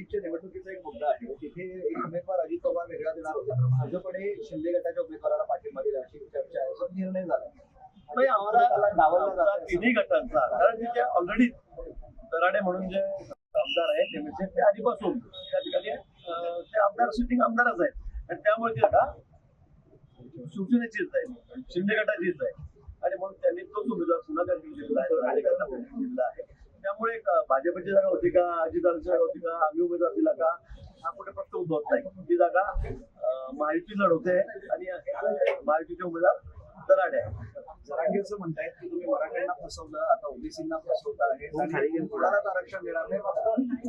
नाशिकच्या निवडणुकीचा एक मुद्दा आहे. तिथे एक उमेदवार अजित पवार वेगळा देणार होते. भाजपने शिंदे गटाच्या उमेदवाराला पाठिंबा दिला अशी चर्चा आहे. पण निर्णय झाला. नाही आम्हाला. तिन्ही गटांचा कारण तिथे ऑलरेडी दराडे म्हणून जे आमदार आहेत ते म्हणजे ते आधीपासून त्या ठिकाणी ते आमदार सिटिंग आमदारच आहेत. आणि त्यामुळे ती जागा शिवसेनेचीच आहे शिंदे गटाचीच आहे आणि म्हणून त्यांनी तोच उमेदवार सुधाकर दिलेला आहे राणेकरांना पण दिलेला आहे त्यामुळे अं, भाजपची जागा होती का? अजितदारांची जागा होती का? आम्ही उमेदवार दिला का? हा कुठे प्रश्न उद्भवत नाही. ती जागा महायुती लढवते आणि महायुतीचे उमेदवार दराडे जरांगे असं म्हणतायत की तुम्ही मराठ्यांना फसवलं आता ओबीसींना फसवत आहे आणि मुलालाच आरक्षण देणार नाही फक्त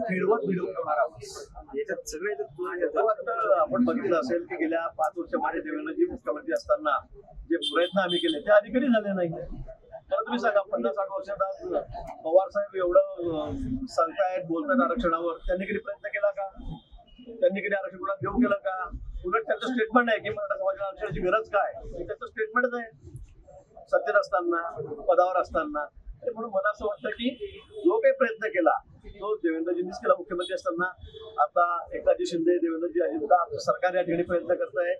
ठेवणार आहोत. याच्यात सगळे आपण बघितलं असेल की गेल्या पाच वर्षामध्ये देवेंद्रजी मुख्यमंत्री असताना जे प्रयत्न आम्ही केले ते अधिकारी झाले नाही तुम्ही सांगा पन्नास साठ वर्षात आज पवार साहेब एवढं सांगतायत बोलतायत आरक्षणावर त्यांनी कधी प्रयत्न केला का? त्यांनी कधी आरक्षण कुणाला देऊ केलं का? उलट त्यांचं स्टेटमेंट आहे की मराठा समाजाला आरक्षणाची गरज काय? हे त्यांचं स्टेटमेंटच आहे. सत्तेत असताना पदावर असताना. म्हणून मला असं वाटतं की जो काही प्रयत्न केला तो देवेंद्रजींनीच केला. मुख्यमंत्री असताना आता एकाजी शिंदे देवेंद्रजी अजितदा सरकार या ठिकाणी प्रयत्न करत आहे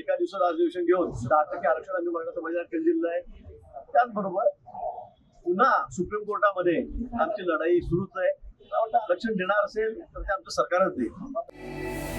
एका दिवसात अधिवेशन घेऊन दहा टक्के आरक्षण आम्ही मराठा समाजाला केलं दिलेलं आहे त्याचबरोबर पुन्हा सुप्रीम कोर्टामध्ये आमची लढाई सुरूच आहे. मला आरक्षण देणार असेल तर ते आमचं सरकारच देईल.